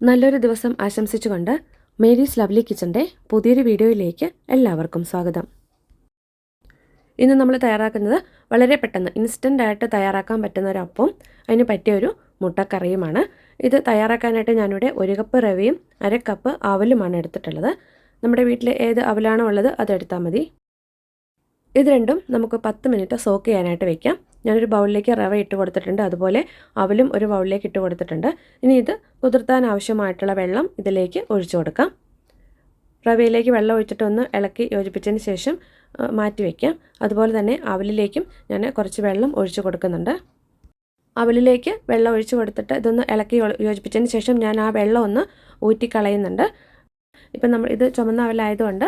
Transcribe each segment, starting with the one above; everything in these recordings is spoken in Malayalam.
നല്ലൊരു ദിവസം ആശംസിച്ചുകൊണ്ട് മേരീസ് ലവ്ലി കിച്ചന്റെ പുതിയൊരു വീഡിയോയിലേക്ക് എല്ലാവർക്കും സ്വാഗതം. ഇന്ന് നമ്മൾ തയ്യാറാക്കുന്നത് വളരെ പെട്ടെന്ന് ഇൻസ്റ്റന്റ് ആയിട്ട് തയ്യാറാക്കാൻ പറ്റുന്ന ഒരു അപ്പവും അതിന് പറ്റിയ ഒരു മുട്ടക്കറിയുമാണ്. ഇത് തയ്യാറാക്കാനായിട്ട് ഞാനിവിടെ ഒരു കപ്പ് റവയും അര കപ്പ് അവലുമാണ് എടുത്തിട്ടുള്ളത്. നമ്മുടെ വീട്ടിൽ ഏത് അവലാണോ ഉള്ളത് അതെടുത്താൽ മതി. ഇത് രണ്ടും നമുക്ക് പത്ത് മിനിറ്റ് സോക്ക് ചെയ്യാനായിട്ട് വെക്കാം. ഞാനൊരു ബൗളിലേക്ക് റവ ഇട്ട് കൊടുത്തിട്ടുണ്ട്. അതുപോലെ അവലും ഒരു ബൗളിലേക്ക് ഇട്ട് കൊടുത്തിട്ടുണ്ട്. ഇനി ഇത് കുതിർത്താൻ ആവശ്യമായിട്ടുള്ള വെള്ളം ഇതിലേക്ക് ഒഴിച്ചു കൊടുക്കാം. റവയിലേക്ക് വെള്ളം ഒഴിച്ചിട്ട് ഒന്ന് ഇളക്കി യോജിപ്പിച്ചതിന് ശേഷം മാറ്റി വയ്ക്കാം അതുപോലെ തന്നെ അവലിലേക്കും ഞാൻ കുറച്ച് വെള്ളം ഒഴിച്ചു കൊടുക്കുന്നുണ്ട്. അവലിലേക്ക് വെള്ളം ഒഴിച്ചു കൊടുത്തിട്ട് ഇതൊന്ന് ഇളക്കി യോജിപ്പിച്ചതിന് ശേഷം ഞാൻ ആ വെള്ളം ഒന്ന് ഊറ്റിക്കളയുന്നുണ്ട്. ഇപ്പം നമ്മൾ ഇത് ചുമന്ന അവലായതുകൊണ്ട്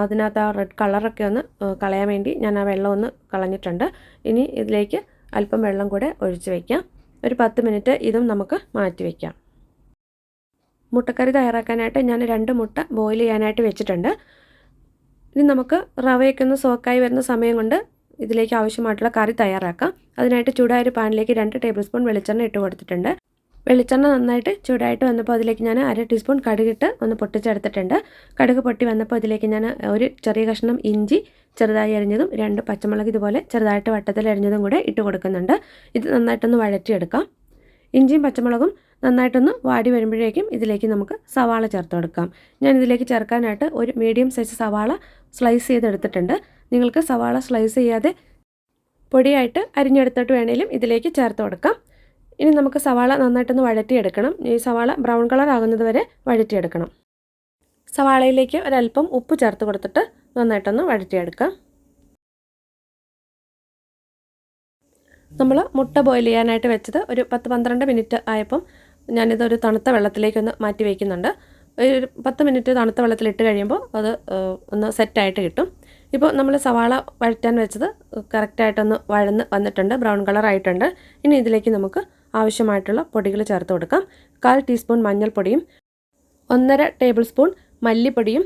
അതിനകത്ത് ആ റെഡ് കളറൊക്കെ ഒന്ന് കളയാൻ വേണ്ടി ഞാൻ ആ വെള്ളം ഒന്ന് കളഞ്ഞിട്ടുണ്ട്. ഇനി ഇതിലേക്ക് അല്പം വെള്ളം കൂടെ ഒഴിച്ച് വയ്ക്കാം ഒരു പത്ത് മിനിറ്റ് ഇതും നമുക്ക് മാറ്റി വയ്ക്കാം മുട്ടക്കറി തയ്യാറാക്കാനായിട്ട് ഞാൻ രണ്ട് മുട്ട ബോയിൽ ചെയ്യാനായിട്ട് വെച്ചിട്ടുണ്ട്. ഇനി നമുക്ക് റവയൊക്കെ ഒന്ന് സോക്കായി വരുന്ന സമയം കൊണ്ട് ഇതിലേക്ക് ആവശ്യമായിട്ടുള്ള കറി തയ്യാറാക്കാം. അതിനായിട്ട് ചൂടായ ഒരു പാനിലേക്ക് രണ്ട് ടേബിൾ സ്പൂൺ വെളിച്ചെണ്ണ ഇട്ട് കൊടുത്തിട്ടുണ്ട്. വെളിച്ചെണ്ണ നന്നായിട്ട് ചൂടായിട്ട് വന്നപ്പോൾ അതിലേക്ക് ഞാൻ അര ടീസ്പൂൺ കടുകിട്ട് ഒന്ന് പൊട്ടിച്ചെടുത്തിട്ടുണ്ട്. കടുക് പൊട്ടി വന്നപ്പോൾ ഇതിലേക്ക് ഞാൻ ഒരു ചെറിയ കഷ്ണം ഇഞ്ചി ചെറുതായി അരിഞ്ഞതും രണ്ട് പച്ചമുളക് ഇതുപോലെ ചെറുതായിട്ട് വട്ടത്തിൽ അരിഞ്ഞതും കൂടെ ഇട്ട് കൊടുക്കുന്നുണ്ട്. ഇത് നന്നായിട്ടൊന്ന് വഴറ്റിയെടുക്കാം. ഇഞ്ചിയും പച്ചമുളകും നന്നായിട്ടൊന്ന് വാടി വരുമ്പോഴേക്കും ഇതിലേക്ക് നമുക്ക് സവാള ചേർത്ത് കൊടുക്കാം. ഞാൻ ഇതിലേക്ക് ചേർക്കാനായിട്ട് ഒരു മീഡിയം സൈസ് സവാള സ്ലൈസ് ചെയ്തെടുത്തിട്ടുണ്ട്. നിങ്ങൾക്ക് സവാള സ്ലൈസ് ചെയ്യാതെ പൊടിയായിട്ട് അരിഞ്ഞെടുത്തിട്ട് വേണേലും ഇതിലേക്ക് ചേർത്ത് കൊടുക്കാം. ഇനി നമുക്ക് സവാള നന്നായിട്ടൊന്ന് വഴറ്റിയെടുക്കണം. ഈ സവാള ബ്രൗൺ കളർ ആകുന്നത് വരെ വഴറ്റിയെടുക്കണം. സവാളയിലേക്ക് ഒരല്പം ഉപ്പ് ചേർത്ത് കൊടുത്തിട്ട് നന്നായിട്ടൊന്ന് വഴറ്റിയെടുക്കാം. നമ്മൾ മുട്ട ബോയിൽ ചെയ്യാനായിട്ട് വെച്ചത് ഒരു പത്ത് പന്ത്രണ്ട് മിനിറ്റ് ആയപ്പം ഞാനിത് ഒരു തണുത്ത വെള്ളത്തിലേക്കൊന്ന് മാറ്റി വയ്ക്കുന്നുണ്ട് ഒരു പത്ത് മിനിറ്റ് തണുത്ത വെള്ളത്തിലിട്ട് കഴിയുമ്പോൾ അത് ഒന്ന് സെറ്റായിട്ട് കിട്ടും. ഇപ്പോൾ നമ്മൾ സവാള വഴറ്റാൻ വെച്ചത് കറക്റ്റായിട്ടൊന്ന് വഴന്ന് വന്നിട്ടുണ്ട് ബ്രൗൺ കളറായിട്ടുണ്ട്. ഇനി ഇതിലേക്ക് നമുക്ക് ആവശ്യമായിട്ടുള്ള പൊടികൾ ചേർത്ത് കൊടുക്കാം. കാൽ ടീസ്പൂൺ മഞ്ഞൾപ്പൊടിയും ഒന്നര ടേബിൾ സ്പൂൺ മല്ലിപ്പൊടിയും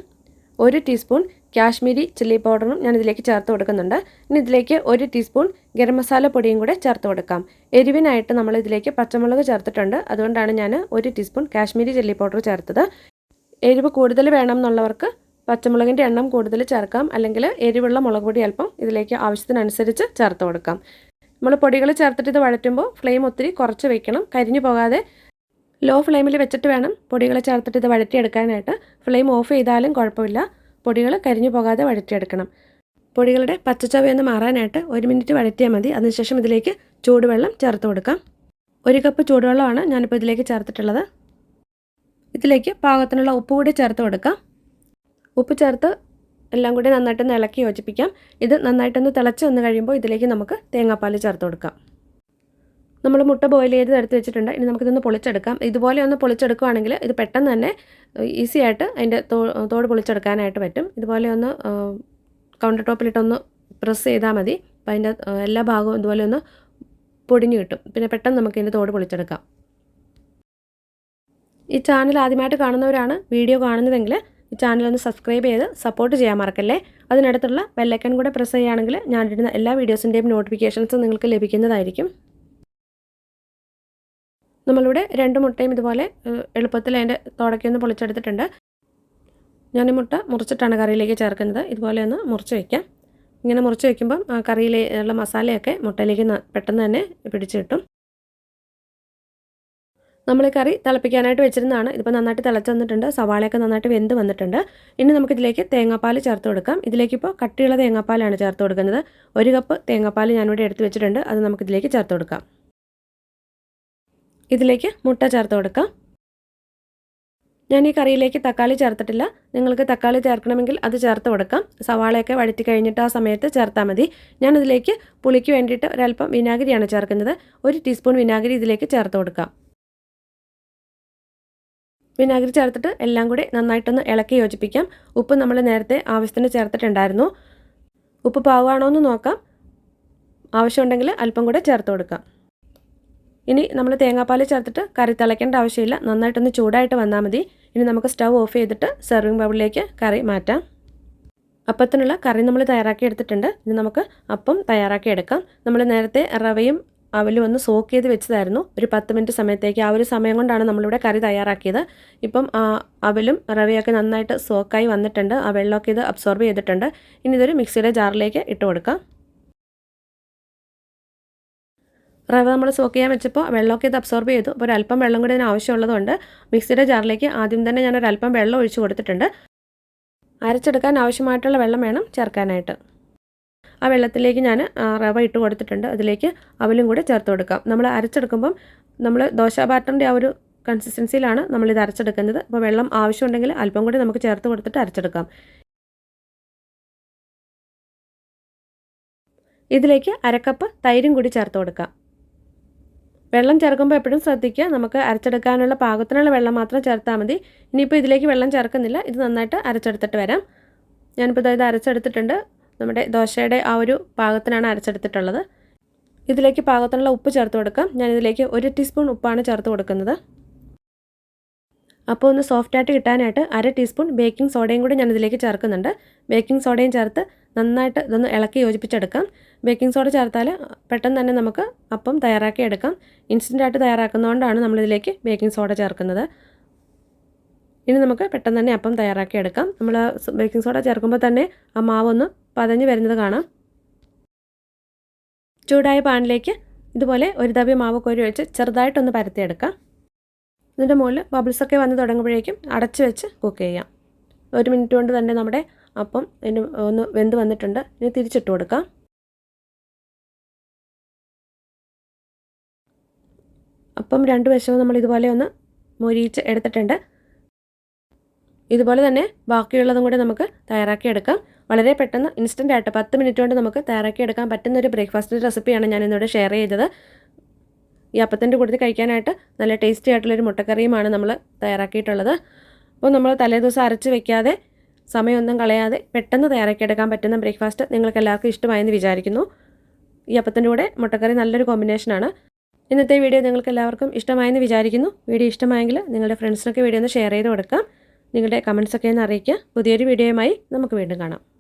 ഒരു ടീസ്പൂൺ കാശ്മീരി ചില്ലി പൗഡറും ഞാൻ ഇതിലേക്ക് ചേർത്ത് കൊടുക്കുന്നുണ്ട്. ഇനി ഇതിലേക്ക് ഒരു ടീസ്പൂൺ ഗരം മസാല പൊടിയും കൂടെ ചേർത്ത് കൊടുക്കാം. എരിവിനായിട്ട് നമ്മൾ ഇതിലേക്ക് പച്ചമുളക് ചേർത്തിട്ടുണ്ട്. അതുകൊണ്ടാണ് ഞാൻ ഒരു ടീസ്പൂൺ കാശ്മീരി ചില്ലി പൗഡർ ചേർത്തത്. എരിവ് കൂടുതൽ വേണം എന്നുള്ളവർക്ക് പച്ചമുളകിന്റെ എണ്ണം കൂടുതൽ ചേർക്കാം. അല്ലെങ്കിൽ എരിവുള്ള മുളക് പൊടി അല്പം ഇതിലേക്ക് ആവശ്യത്തിനനുസരിച്ച് ചേർത്ത് കൊടുക്കാം. നമ്മൾ പൊടികൾ ചേർത്തിട്ട് ഇത് വഴറ്റുമ്പോൾ ഫ്ലെയിം ഒത്തിരി കുറച്ച് വെക്കണം. കരിഞ്ഞു പോകാതെ ലോ ഫ്ലെയിമിൽ വെച്ചിട്ട് വേണം പൊടികൾ ചേർത്തിട്ട് ഇത് വഴറ്റിയെടുക്കാനായിട്ട്. ഫ്ലെയിം ഓഫ് ചെയ്താലും കുഴപ്പമില്ല. പൊടികൾ കരിഞ്ഞു പോകാതെ വഴറ്റിയെടുക്കണം. പൊടികളുടെ പച്ചച്ചവയൊന്ന് മാറാനായിട്ട് ഒരു മിനിറ്റ് വഴറ്റിയാൽ മതി. അതിനുശേഷം ഇതിലേക്ക് ചൂടുവെള്ളം ചേർത്ത് കൊടുക്കാം. ഒരു കപ്പ് ചൂടുവെള്ളമാണ് ഞാനിപ്പോൾ ഇതിലേക്ക് ചേർത്തിട്ടുള്ളത്. ഇതിലേക്ക് പാകത്തിനുള്ള ഉപ്പ് കൂടി ചേർത്ത് കൊടുക്കാം. ഉപ്പ് ചേർത്ത് എല്ലാം കൂടി നന്നായിട്ടൊന്ന് ഇളക്കി യോജിപ്പിക്കാം. ഇത് നന്നായിട്ടൊന്ന് തിളച്ച് വന്ന് കഴിയുമ്പോൾ ഇതിലേക്ക് നമുക്ക് തേങ്ങാപ്പാൽ ചേർത്ത് കൊടുക്കാം. നമ്മൾ മുട്ട ബോയിൽ ചെയ്ത് എടുത്ത് വെച്ചിട്ടുണ്ട്. ഇനി നമുക്കിതൊന്ന് പൊളിച്ചെടുക്കാം. ഇതുപോലെ ഒന്ന് പൊളിച്ചെടുക്കുകയാണെങ്കിൽ ഇത് പെട്ടെന്ന് തന്നെ ഈസി ആയിട്ട് അതിന്റെ തോട് പൊളിച്ചെടുക്കാനായിട്ട് പറ്റും. ഇതുപോലെ ഒന്ന് കൗണ്ടർ ടോപ്പിലിട്ടൊന്ന് പ്രസ് ചെയ്താൽ മതി. അപ്പം അതിന്റെ എല്ലാ ഭാഗവും ഇതുപോലെ ഒന്ന് പൊടിഞ്ഞു കിട്ടും. പിന്നെ പെട്ടെന്ന് നമുക്ക് ഇതിന്റെ തോട് പൊളിച്ചെടുക്കാം. ഈ ചാനൽ ആദ്യമായിട്ട് കാണുന്നവരാണ് വീഡിയോ കാണുന്നതെങ്കിൽ ഈ ചാനൽ ഒന്ന് സബ്സ്ക്രൈബ് ചെയ്ത് സപ്പോർട്ട് ചെയ്യാൻ മറക്കല്ലേ? അതിനടുത്തുള്ള ബെല്ലൈക്കൺ കൂടെ പ്രസ് ചെയ്യുകയാണെങ്കിൽ ഇടുന്ന എല്ലാ വീഡിയോസിന്റെയും നോട്ടിഫിക്കേഷൻസ് നിങ്ങൾക്ക് ലഭിക്കുന്നതായിരിക്കും. നമ്മളിവിടെ രണ്ട് മുട്ടയും ഇതുപോലെ എളുപ്പത്തിൽ അതിന്റെ തുടക്കൊന്ന് പൊളിച്ചെടുത്തിട്ടുണ്ട്. ഞാൻ ഈ മുട്ട മുറിച്ചിട്ടാണ് കറിയിലേക്ക് ചേർക്കുന്നത്. ഇതുപോലെ ഒന്ന് മുറിച്ച് വയ്ക്കാം ഇങ്ങനെ മുറിച്ച് വയ്ക്കുമ്പം കറിയിലെ ഉള്ള മസാലയൊക്കെ മുട്ടയിലേക്ക് പെട്ടെന്ന് തന്നെ പിടിച്ച് കിട്ടും. നമ്മൾ കറി തിളപ്പിക്കാനായിട്ട് വെച്ചിരുന്നതാണ്. ഇതിപ്പോൾ നന്നായിട്ട് തിളച്ച് വന്നിട്ടുണ്ട്. സവാളയൊക്കെ നന്നായിട്ട് വെന്ത് വന്നിട്ടുണ്ട്. ഇനി നമുക്കിതിലേക്ക് തേങ്ങാപ്പാൽ ചേർത്ത് കൊടുക്കാം. ഇതിലേക്കിപ്പോൾ കട്ടിയുള്ള തേങ്ങാപ്പാലാണ് ചേർത്ത് കൊടുക്കുന്നത്. ഒരു കപ്പ് തേങ്ങാപ്പാൽ ഞാനിവിടെ എടുത്ത് വെച്ചിട്ടുണ്ട്. അത് നമുക്കിതിലേക്ക് ചേർത്ത് കൊടുക്കാം. ഇതിലേക്ക് മുട്ട ചേർത്ത് കൊടുക്കാം. ഞാൻ ഈ കറിയിലേക്ക് തക്കാളി ചേർത്തിട്ടില്ല. നിങ്ങൾക്ക് തക്കാളി ചേർക്കണമെങ്കിൽ അത് ചേർത്ത് കൊടുക്കാം. സവാളയൊക്കെ വഴറ്റി കഴിഞ്ഞിട്ട് ആ സമയത്ത് ചേർത്താൽ മതി. ഞാനിതിലേക്ക് പുളിക്ക് വേണ്ടിയിട്ട് ഒരല്പം വിനാഗിരിയാണ് ചേർക്കുന്നത്. ഒരു ടീസ്പൂൺ വിനാഗിരി ഇതിലേക്ക് ചേർത്ത് കൊടുക്കാം. വിനാഗിരി ചേർത്തിട്ട് എല്ലാം കൂടി നന്നായിട്ടൊന്ന് ഇളക്കി യോജിപ്പിക്കാം. ഉപ്പ് നമ്മൾ നേരത്തെ ആവശ്യത്തിന് ചേർത്തിട്ടുണ്ടായിരുന്നു. ഉപ്പ് പാവുകയാണോ എന്ന് നോക്കാം. ആവശ്യമുണ്ടെങ്കിൽ അല്പം കൂടെ ചേർത്ത് കൊടുക്കാം. ഇനി നമ്മൾ തേങ്ങാപ്പാൽ ചേർത്തിട്ട് കറി തിളയ്ക്കേണ്ട ആവശ്യമില്ല. നന്നായിട്ടൊന്ന് ചൂടായിട്ട് വന്നാൽ മതി. ഇനി നമുക്ക് സ്റ്റൗ ഓഫ് ചെയ്തിട്ട് സെർവിങ് ബൗളിലേക്ക് കറി മാറ്റാം. അപ്പത്തിനുള്ള കറി നമ്മൾ തയ്യാറാക്കി എടുത്തിട്ടുണ്ട്. ഇനി നമുക്ക് അപ്പം തയ്യാറാക്കി എടുക്കാം. നമ്മൾ നേരത്തെ റവയും അവലും ഒന്ന് സോക്ക് ചെയ്ത് വെച്ചതായിരുന്നു. ഒരു പത്ത് മിനിറ്റ് സമയത്തേക്ക് ആ ഒരു സമയം കൊണ്ടാണ് നമ്മളിവിടെ കറി തയ്യാറാക്കിയത്. ഇപ്പം അവലും റവയൊക്കെ നന്നായിട്ട് സോക്കായി വന്നിട്ടുണ്ട്. ആ വെള്ളമൊക്കെ ഇത് അബ്സോർബ് ചെയ്തിട്ടുണ്ട്. ഇനി ഇതൊരു മിക്സിയുടെ ജാറിലേക്ക് ഇട്ട് കൊടുക്കാം. റവ നമ്മൾ സോക്ക് ചെയ്യാൻ വെച്ചപ്പോൾ വെള്ളമൊക്കെ ഇത് അബ്സോർബ് ചെയ്തു. അപ്പോൾ ഒരല്പം വെള്ളം കൂടി ഇതിന് ആവശ്യമുള്ളതുകൊണ്ട് മിക്സിയുടെ ജാറിലേക്ക് ആദ്യം തന്നെ ഞാൻ അല്പം വെള്ളം ഒഴിച്ച് കൊടുത്തിട്ടുണ്ട്. അരച്ചെടുക്കാൻ ആവശ്യമായിട്ടുള്ള വെള്ളം വേണം ചേർക്കാനായിട്ട്. ആ വെള്ളത്തിലേക്ക് ഞാൻ റവ ഇട്ട് കൊടുത്തിട്ടുണ്ട്. അതിലേക്ക് അവലും കൂടെ ചേർത്ത് കൊടുക്കാം. നമ്മൾ അരച്ചെടുക്കുമ്പം നമ്മൾ ദോശ ബാറ്ററിന്റെ ആ ഒരു കൺസിസ്റ്റൻസിയിലാണ് നമ്മളിത് അരച്ചെടുക്കുന്നത്. അപ്പോൾ വെള്ളം ആവശ്യമുണ്ടെങ്കിൽ അല്പം കൂടി നമുക്ക് ചേർത്ത് കൊടുത്തിട്ട് അരച്ചെടുക്കാം. ഇതിലേക്ക് അരക്കപ്പ് തൈരും കൂടി ചേർത്ത് കൊടുക്കാം. വെള്ളം ചേർക്കുമ്പോൾ എപ്പോഴും ശ്രദ്ധിക്കുക നമുക്ക് അരച്ചെടുക്കാനുള്ള പാകത്തിനുള്ള വെള്ളം മാത്രം ചേർത്താൽ മതി. ഇനിയിപ്പോൾ ഇതിലേക്ക് വെള്ളം ചേർക്കുന്നില്ല. ഇത് നന്നായിട്ട് അരച്ചെടുത്തിട്ട് വരാം. ഞാനിപ്പോൾ ഇത് അരച്ചെടുത്തിട്ടുണ്ട്. നമ്മുടെ ദോശയുടെ ആ ഒരു പാകത്തിനാണ് അരച്ചെടുത്തിട്ടുള്ളത്. ഇതിലേക്ക് പാകത്തിനുള്ള ഉപ്പ് ചേർത്ത് കൊടുക്കാം. ഞാൻ ഇതിലേക്ക് ഒരു ടീസ്പൂൺ ഉപ്പാണ് ചേർത്ത് കൊടുക്കുന്നത്. അപ്പോൾ ഒന്ന് സോഫ്റ്റായിട്ട് കിട്ടാനായിട്ട് അര ടീസ്പൂൺ ബേക്കിംഗ് സോഡയും കൂടി ഞാൻ ഇതിലേക്ക് ചേർക്കുന്നുണ്ട്. ബേക്കിംഗ് സോഡയും ചേർത്ത് നന്നായിട്ട് ഇതൊന്ന് ഇളക്കി യോജിപ്പിച്ചെടുക്കാം. ബേക്കിംഗ് സോഡ ചേർത്താൽ പെട്ടെന്ന് തന്നെ നമുക്ക് അപ്പം തയ്യാറാക്കി എടുക്കാം. ഇൻസ്റ്റന്റായിട്ട് തയ്യാറാക്കുന്നതുകൊണ്ടാണ് നമ്മളിതിലേക്ക് ബേക്കിംഗ് സോഡ ചേർക്കുന്നത്. ഇനി നമുക്ക് പെട്ടെന്ന് തന്നെ അപ്പം തയ്യാറാക്കി എടുക്കാം. നമ്മൾ ബേക്കിംഗ് സോഡ ചേർക്കുമ്പോൾ തന്നെ ആ മാവൊന്ന് പതഞ്ഞ് വരുന്നത് കാണാം. ചൂടായ പാനിലേക്ക് ഇതുപോലെ ഒരു തവി മാവ് കോരി വെച്ച് ചെറുതായിട്ടൊന്ന് പരത്തിയെടുക്കാം. ഇതിന്റെ മുകളിൽ ബബിൾസൊക്കെ വന്ന് തുടങ്ങുമ്പോഴേക്കും അടച്ച് വെച്ച് കുക്ക് ചെയ്യാം. ഒരു മിനിറ്റ് കൊണ്ട് തന്നെ നമ്മുടെ അപ്പം ഇതിന് ഒന്ന് വെന്ത് വന്നിട്ടുണ്ട്. ഇനി തിരിച്ചിട്ട് കൊടുക്കാം. അപ്പം രണ്ട് വശവും നമ്മൾ ഇതുപോലെ ഒന്ന് മുരിയിച്ച് എടുത്തിട്ടുണ്ട്. ഇതുപോലെ തന്നെ ബാക്കിയുള്ളതും കൂടി നമുക്ക് തയ്യാറാക്കിയെടുക്കാം. വളരെ പെട്ടെന്ന് ഇൻസ്റ്റന്റ് ആയിട്ട് പത്ത് മിനിറ്റ് കൊണ്ട് നമുക്ക് തയ്യാറാക്കിയെടുക്കാൻ പറ്റുന്ന ഒരു ബ്രേക്ക്ഫാസ്റ്റ് റെസിപ്പിയാണ് ഞാൻ ഇന്നിവിടെ ഷെയർ ചെയ്തത്. ഈ അപ്പത്തിന്റെ കൂട്ടത്തിൽ കഴിക്കാനായിട്ട് നല്ല ടേസ്റ്റി ആയിട്ടുള്ളൊരു മുട്ടക്കറിയുമാണ് നമ്മൾ തയ്യാറാക്കിയിട്ടുള്ളത്. അപ്പോൾ നമ്മൾ തലേദിവസം അരച്ച് വെക്കാതെ സമയമൊന്നും കളയാതെ പെട്ടെന്ന് തയ്യാറാക്കിയെടുക്കാൻ പറ്റുന്ന ബ്രേക്ക്ഫാസ്റ്റ് നിങ്ങൾക്ക് എല്ലാവർക്കും ഇഷ്ടമായെന്ന് വിചാരിക്കുന്നു. ഈ അപ്പത്തിന്റെ കൂടെ മുട്ടക്കറി നല്ലൊരു കോമ്പിനേഷനാണ് ഇന്നത്തെ വീഡിയോ നിങ്ങൾക്ക് എല്ലാവർക്കും ഇഷ്ടമായെന്ന് വിചാരിക്കുന്നു. വീഡിയോ ഇഷ്ടമായെങ്കിൽ നിങ്ങളുടെ ഫ്രണ്ട്സിനൊക്കെ വീഡിയോ ഒന്ന് ഷെയർ ചെയ്ത് കൊടുക്കാം. നിങ്ങളുടെ കമൻസൊക്കെ ഒന്ന് അറിയിക്കുക. പുതിയൊരു വീഡിയോയുമായി നമുക്ക് വീണ്ടും കാണാം.